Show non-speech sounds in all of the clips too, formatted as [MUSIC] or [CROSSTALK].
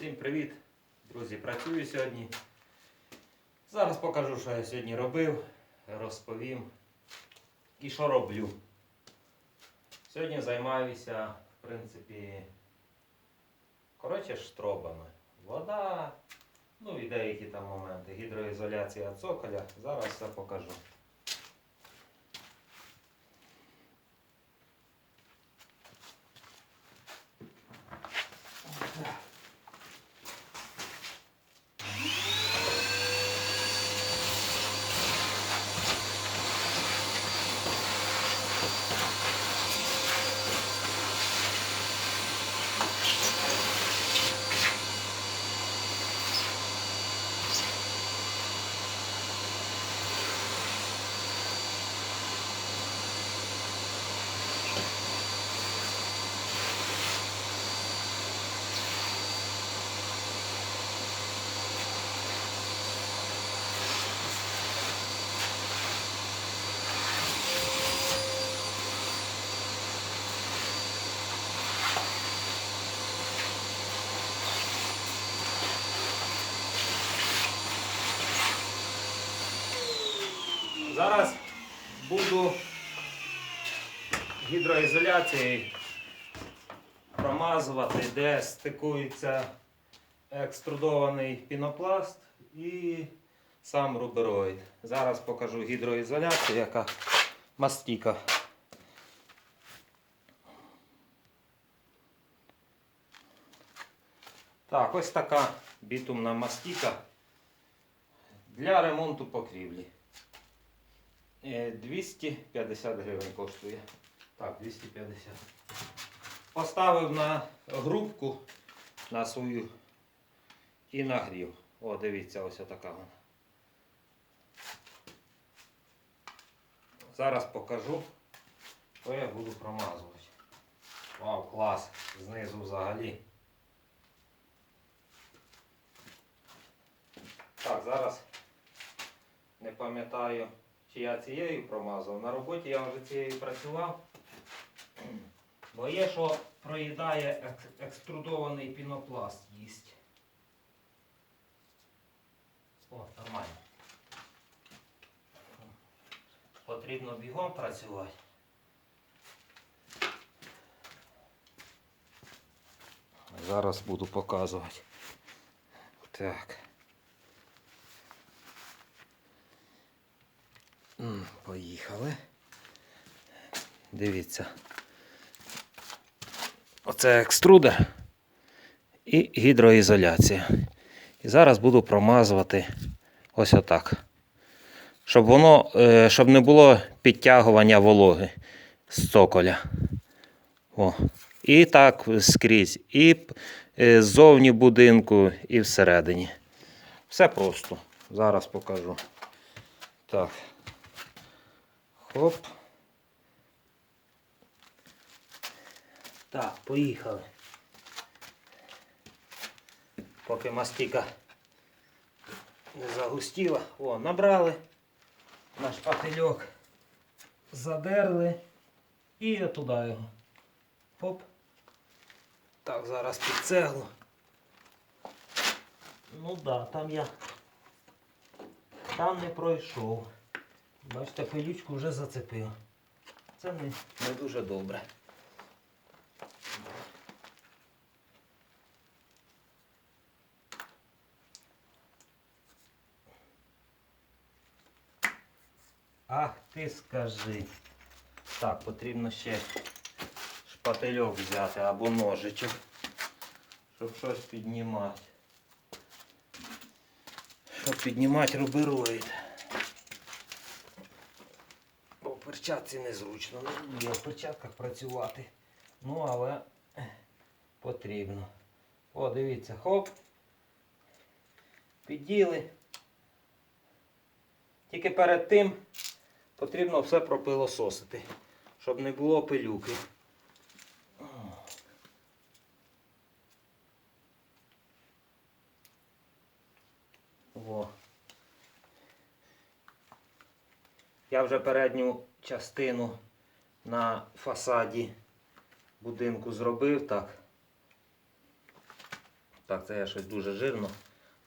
Всім привіт! Друзі, працюю сьогодні. Зараз покажу, що я сьогодні робив, розповім і що роблю. Сьогодні займаюся, в принципі, коротше, штробами. Вода, ну і деякі там моменти. Гідроізоляція цоколя. Зараз все покажу. Зараз буду гідроізоляцією промазувати, де стикується екструдований пінопласт і сам рубероїд. Зараз покажу гідроізоляцію, яка мастіка. Так, ось така бітумна мастіка для ремонту покрівлі. Е, 250 гривень коштує. Так, 250. Поставив на грубку на свою і нагрів. О, дивіться, ось така вона. Зараз покажу, що я буду промазувати. Вау, клас! Знизу взагалі. Так, зараз не пам'ятаю, чи я цією промазав. На роботі я вже цією працював. Бо є, що проїдає екструдований пінопласт їсть. О, нормально. Потрібно бігом працювати. Зараз буду показувати. Так. Поїхали. Дивіться. Оце екструдер і гідроізоляція. І зараз буду промазувати ось отак. Щоб воно, е, щоб не було підтягування вологи з цоколя. О. І так скрізь. І е, ззовні будинку, і всередині. Все просто. Зараз покажу. Так. Хоп. Так, поїхали. Поки мастика не загустіла. О, набрали наш пательок, задерли і туди його. Хоп. Так, зараз під цеглу. Ну да, там я там не пройшов. Бачите, пилючку вже зацепив. Це не, не дуже добре. Ах ти скажи. Так, потрібно ще шпательок взяти або ножичок, щоб щось піднімати. Щоб піднімати рубероїд. Бо в перчатці незручно. Не буду я в перчатках працювати. Ну, але потрібно. О, дивіться, хоп. Підділи. Тільки перед тим потрібно все пропилососити, щоб не було пилюки. О. Я вже передню частину на фасаді будинку зробив так. Так, це я щось дуже жирно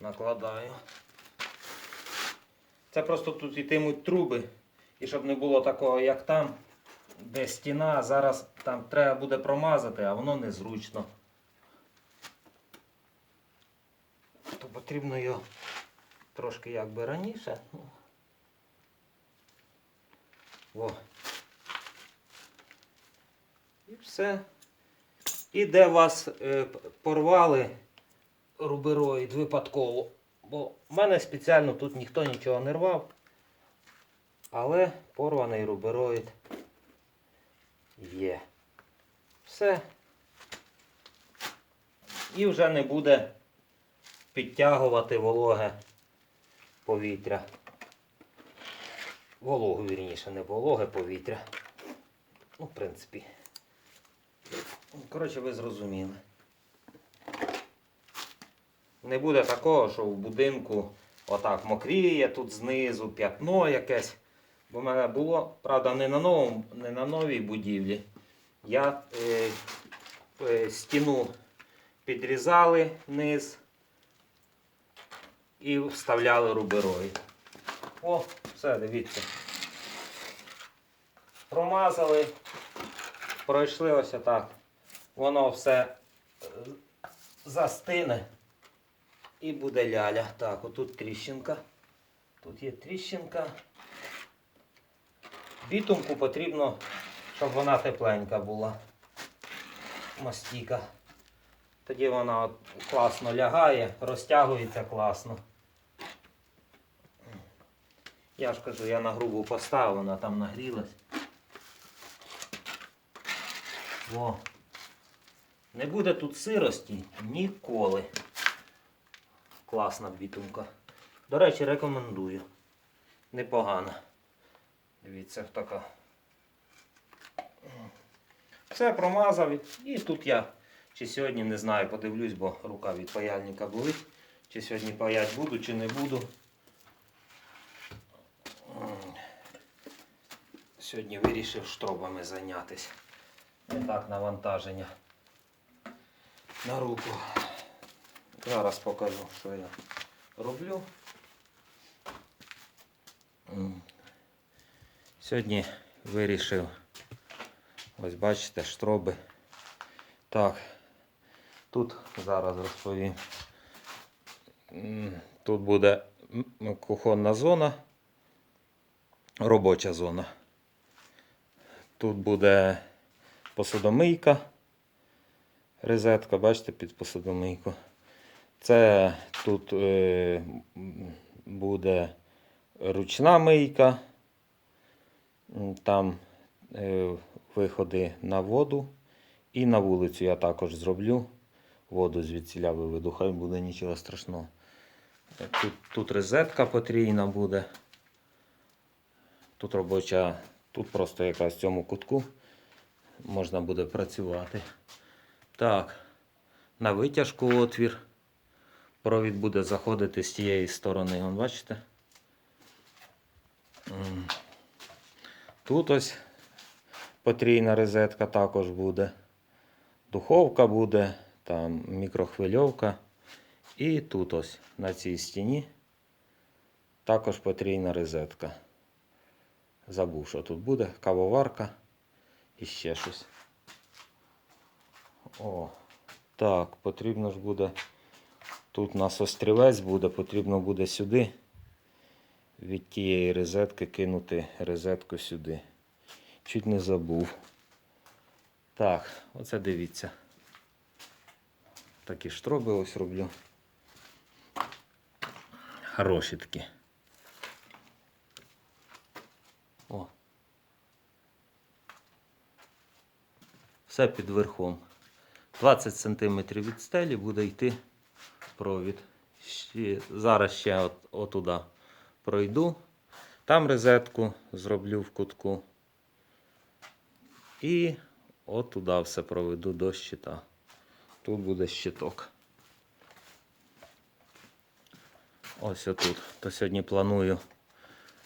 накладаю. Це просто тут йтимуть труби. І щоб не було такого, як там, де стіна, зараз там треба буде промазати, а воно незручно. То потрібно його трошки якби раніше. Ну. О. І все. І де вас е, порвали рубероїд випадково. Бо в мене спеціально тут ніхто нічого не рвав. Але порваний рубероїд є. Все. І вже не буде підтягувати вологе повітря. Вологу, вірніше, не вологе повітря. Ну, в принципі. Коротше, ви зрозуміли. Не буде такого, що в будинку отак мокріє, тут знизу п'ятно якесь. Бо в мене було, правда, не на, новому, не на новій будівлі. Я е, е, стіну підрізали низ і вставляли рубероїд. О, все, дивіться. Промазали, пройшли ось отак. Воно все е, застине і буде ляля. Так, отут тріщинка. Тут є тріщинка. Бітумку потрібно, щоб вона тепленька була. Мастіка. Тоді вона класно лягає, розтягується класно. Я ж кажу, я на грубу поставив, вона там нагрілась. О. Не буде тут сирості ніколи. Класна бітумка. До речі, рекомендую. Непогана. Дивіться, така. Все промазав. І тут я чи сьогодні не знаю, подивлюсь, бо рука від паяльника болить. Чи сьогодні паять буду, чи не буду. Сьогодні вирішив штробами зайнятися. Не так навантаження на руку. Зараз покажу, що я роблю. Сьогодні вирішив, ось бачите, штроби. Так, тут зараз розповім. Тут буде кухонна зона, робоча зона. Тут буде посудомийка, розетка, бачите, під посудомийку. Це тут е, буде ручна мийка. Там е, виходи на воду. І на вулицю я також зроблю. Воду звідсіля виведу, хай буде нічого страшного. Тут, тут розетка потрійна буде. Тут робоча, тут просто якраз в цьому кутку можна буде працювати. Так, на витяжку отвір. Провід буде заходити з тієї сторони. Вон, бачите? Тут ось потрійна розетка також буде. Духовка буде, там мікрохвильовка. І тут ось на цій стіні також потрійна розетка. Забув, що тут буде, кавоварка і ще щось. О, так, потрібно ж буде. Тут у нас острівець буде, потрібно буде сюди від тієї розетки кинути розетку сюди. Чуть не забув. Так, оце дивіться. Такі штроби ось роблю. Хороші такі. Все під верхом. 20 см від стелі буде йти провід. Ще, зараз ще от, отуда пройду. Там розетку зроблю в кутку. І от туди все проведу до щита. Тут буде щиток. Ось отут. То сьогодні планую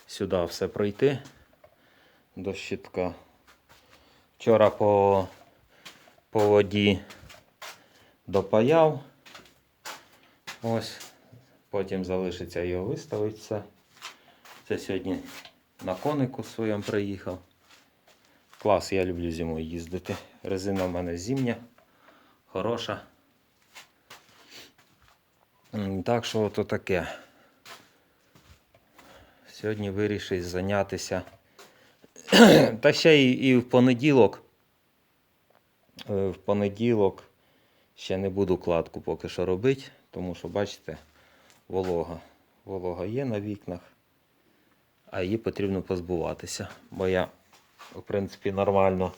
сюди все пройти до щитка. Вчора по, по воді допаяв. Ось. Потім залишиться його виставити все. Це сьогодні на конику своєму приїхав. Клас, я люблю зимою їздити. Резина в мене зимня, хороша. Так що ото таке. Сьогодні вирішив зайнятися. [CLEARS THROAT] Та ще і, і в понеділок. Е, В понеділок ще не буду кладку поки що робити, тому що, бачите, волога. Волога є на вікнах, а її потрібно позбуватися. Бо я, в принципі, нормально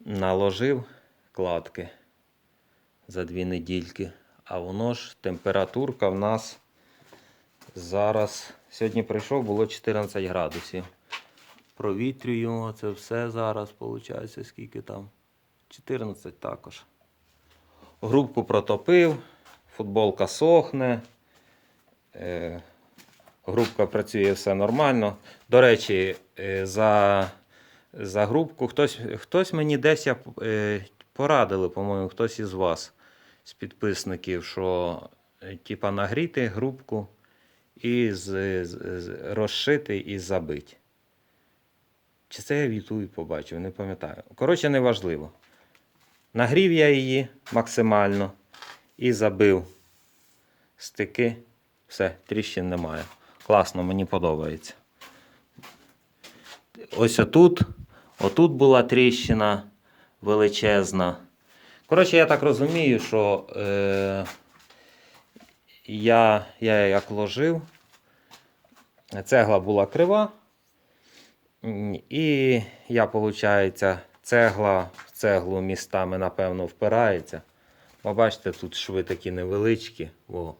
наложив кладки за дві недільки. А воно ж температурка в нас зараз. Сьогодні прийшов, було 14 градусів. Провітрюємо це все зараз, виходить, скільки там. 14 також. Грубку протопив, футболка сохне. Е, грубка працює все нормально. До речі, е, за, за грубку хтось, хтось мені десь я, е, порадили, по-моєму, хтось із вас, з підписників, що е, типа нагріти грубку і з, з, з- розшити і забити. Чи це я в Ютубі побачив, не пам'ятаю. Коротше, неважливо. Нагрів я її максимально і забив стики. Все, тріщин немає. Класно, мені подобається. Ось отут. Отут була тріщина величезна. Коротше, я так розумію, що е, я, я як ложив, цегла була крива. І я, виходить, цегла цеглу містами, напевно, впирається. Бо бачите, тут шви такі невеличкі, о,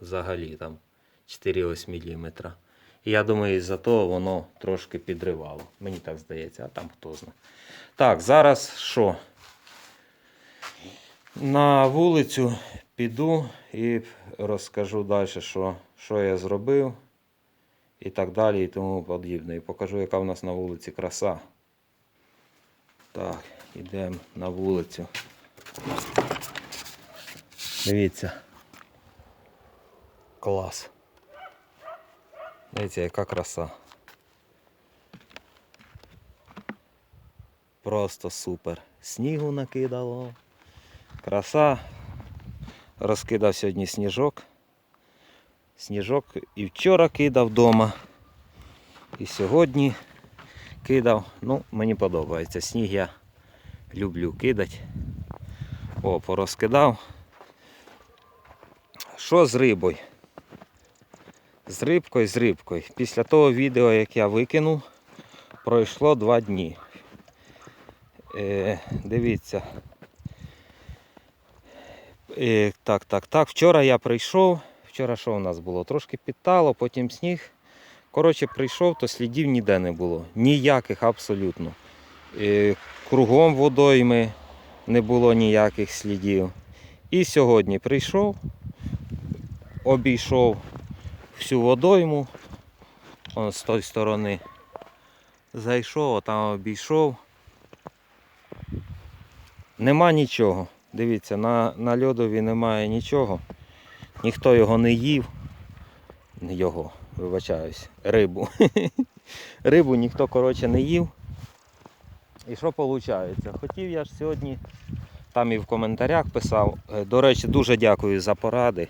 взагалі там 4-8 мм. І я думаю, із-за того воно трошки підривало. Мені так здається, а там хто знає. Так, зараз що? На вулицю піду і розкажу далі, що, що я зробив і так далі, і тому подібне. І покажу, яка в нас на вулиці краса. Так, йдемо на вулицю. Дивіться. Клас. Дивіться, яка краса. Просто супер. Снігу накидало. Краса. Розкидав сьогодні сніжок. Сніжок і вчора кидав вдома. І сьогодні кидав. Ну, мені подобається. Сніг я люблю кидати. О, порозкидав. Що з рибою? З рибкою, з рибкою. Після того відео, як я викинув, пройшло два дні. Е, дивіться. Е, так, так, так. Вчора я прийшов. Вчора що у нас було? Трошки підтало, потім сніг. Коротше, прийшов, то слідів ніде не було. Ніяких абсолютно. Кругом водойми не було ніяких слідів. І сьогодні прийшов, обійшов всю водойму. Он з тої сторони. Зайшов, там обійшов. Нема нічого. Дивіться, на, на льодові немає нічого. Ніхто його не їв. Його, вибачаюсь, рибу. [LAUGHS] Рибу ніхто, коротше, не їв. І що виходить? Хотів я ж сьогодні, там і в коментарях писав. Е, До речі, дуже дякую за поради.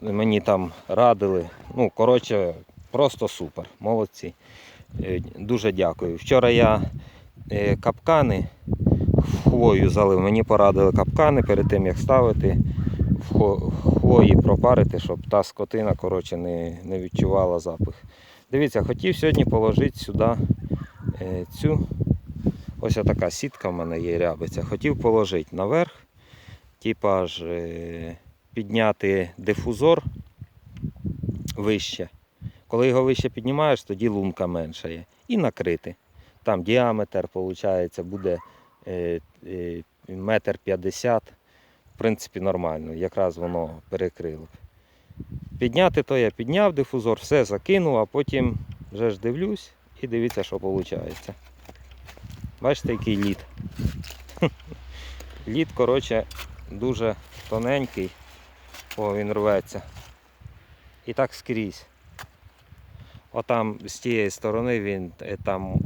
Мені там радили. Ну, коротше, просто супер. Молодці. Е, Дуже дякую. Вчора я е, капкани в хвою залив. Мені порадили капкани перед тим, як ставити в хвої пропарити, щоб та скотина коротше, не, не відчувала запах. Дивіться, хотів сьогодні положити сюди цю. Ось така сітка в мене є рябиця. Хотів положити наверх, типа ж е, підняти дифузор вище. Коли його вище піднімаєш, тоді лунка меншає. І накрити. Там діаметр, виходить, буде е, е, метр п'ятдесят. В принципі, нормально. Якраз воно перекрило. Підняти то я підняв дифузор, все закинув, а потім вже ж дивлюсь і дивіться, що виходить. Бачите, який лід. Лід, коротше, дуже тоненький. О, він рветься. І так скрізь. Отам з тієї сторони він е, там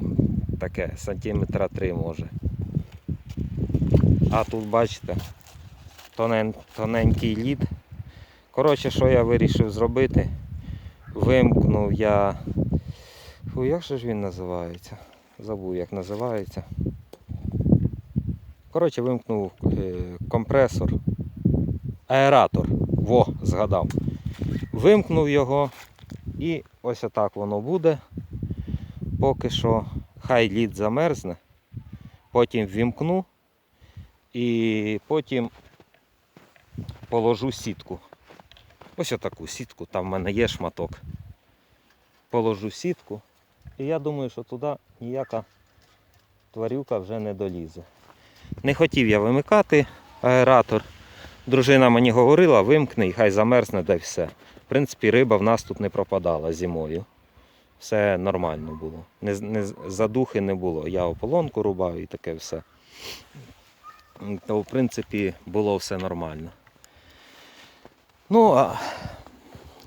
таке сантиметра 3 може. А тут бачите, тонен, тоненький лід. Коротше, що я вирішив зробити? Вимкнув я. Фу, як же ж він називається? Забув, як називається. Коротше, вимкнув е, компресор. Аератор. Во, згадав. Вимкнув його і ось отак воно буде. Поки що хай лід замерзне. Потім вімкну і потім положу сітку. Ось отаку сітку, там в мене є шматок. Положу сітку. І я думаю, що туди ніяка тварюка вже не долізе. Не хотів я вимикати аератор. Дружина мені говорила, вимкни і хай замерзне, да все. В принципі, риба в нас тут не пропадала зимою. Все нормально було. Не, не, задухи не було. Я ополонку рубав і таке все. То, в принципі, було все нормально. Ну, а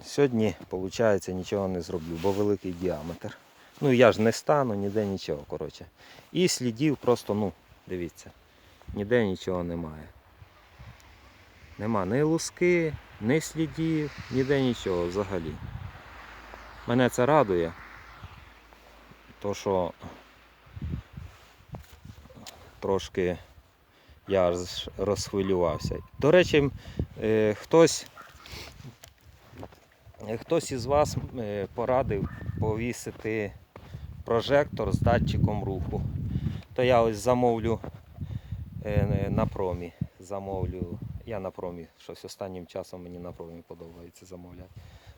сьогодні, виходить, нічого не зроблю, бо великий діаметр. Ну, я ж не стану, ніде нічого, коротше. І слідів просто, ну, дивіться, ніде нічого немає. Нема ні луски, ні слідів, ніде нічого взагалі. Мене це радує. То що трошки я розхвилювався. До речі, е, хтось, хтось із вас е, порадив повісити прожектор з датчиком руху. То я ось замовлю на промі. Замовлю. Я на промі, щось останнім часом мені на промі подобається замовляти.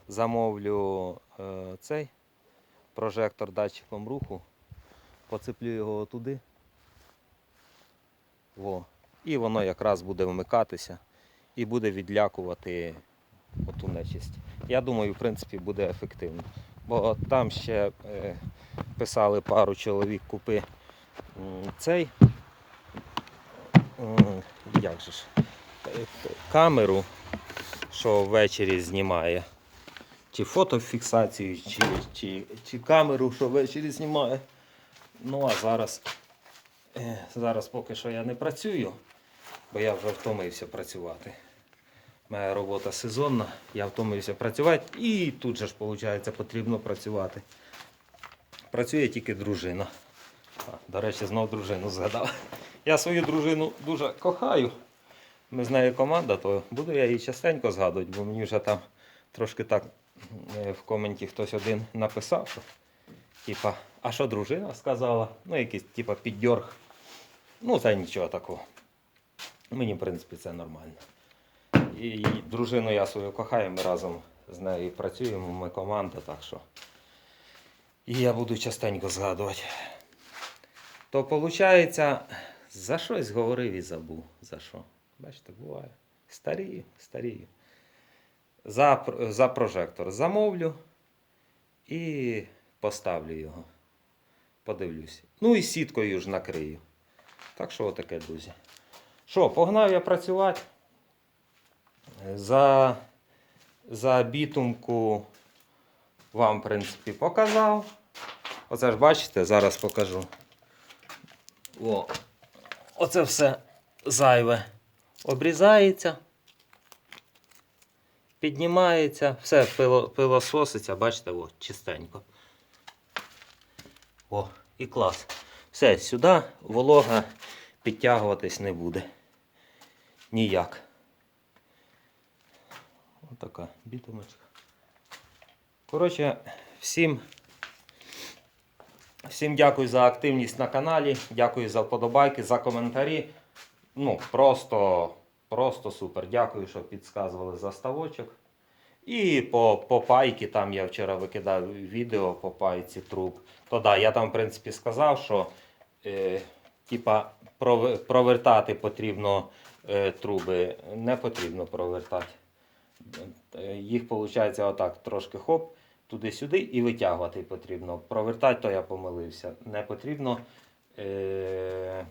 Замовлю е, цей прожектор датчиком руху, поцеплю його туди. Во. І воно якраз буде вмикатися і буде відлякувати оту нечисть. Я думаю, в принципі, буде ефективно. Бо там ще е, писали пару чоловік купи цей. М, Як же ж? е, Камеру, що ввечері знімає. Чи фотофіксацію, чи, чи, чи камеру, що ввечері знімає. Ну а зараз, е, зараз поки що я не працюю, бо я вже втомився працювати. Моя робота сезонна, я втомився працювати і тут же ж, виходить, потрібно працювати. Працює тільки дружина. До речі, знов дружину згадав. Я свою дружину дуже кохаю. Ми з нею команда, то буду я її частенько згадувати, бо мені вже там трошки так е, в коменті хтось один написав, що типа, а що дружина сказала? Ну, якийсь типа піддьорг. Ну, це нічого такого. Мені, в принципі, це нормально. І, і дружину я свою кохаю, ми разом з нею працюємо, ми команда, так що. І я буду частенько згадувати. То виходить, за щось говорив і забув. За що? Бачите, буває. Старію, старію. За, за прожектор замовлю і поставлю його. Подивлюсь. Ну і сіткою ж накрию. Так що отаке, друзі. Що, погнав я працювати. За, за бітумку вам, в принципі, показав. Оце ж бачите, зараз покажу. О, оце все зайве. Обрізається, піднімається, все пило, пилососиться, бачите, о, чистенько. О, і клас. Все, сюди волога підтягуватись не буде. Ніяк. Отака бітумочка. Коротше, всім. Всім дякую за активність на каналі. Дякую за вподобайки, за коментарі. Ну, просто, просто супер. Дякую, що підсказували за ставочок. І по, по пайки, там я вчора викидав відео по пайці труб. То да, я там, в принципі, сказав, що е, типа, прове- провертати потрібно е, труби. Не потрібно провертати. Е, Їх виходить отак трошки хоп, туди-сюди і витягувати потрібно. Провертати, то я помилився. Не потрібно. Е...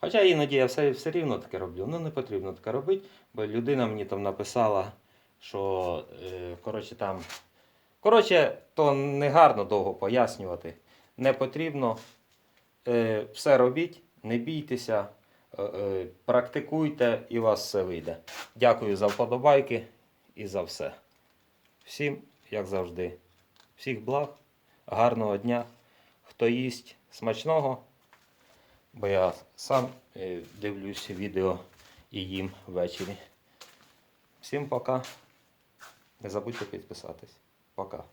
Хоча іноді я все, все рівно таке роблю. Ну не потрібно таке робити, бо людина мені там написала що е, коротше там. Коротше, то не гарно довго пояснювати. Не потрібно. Е, все робіть, не бійтеся, е, е, практикуйте і у вас все вийде. Дякую за вподобайки і за все. Всім, як завжди, всіх благ, гарного дня. Хто їсть смачного, бо я сам е, дивлюсь відео і їм ввечері. Всім пока. Не забудьте підписатись. Пока.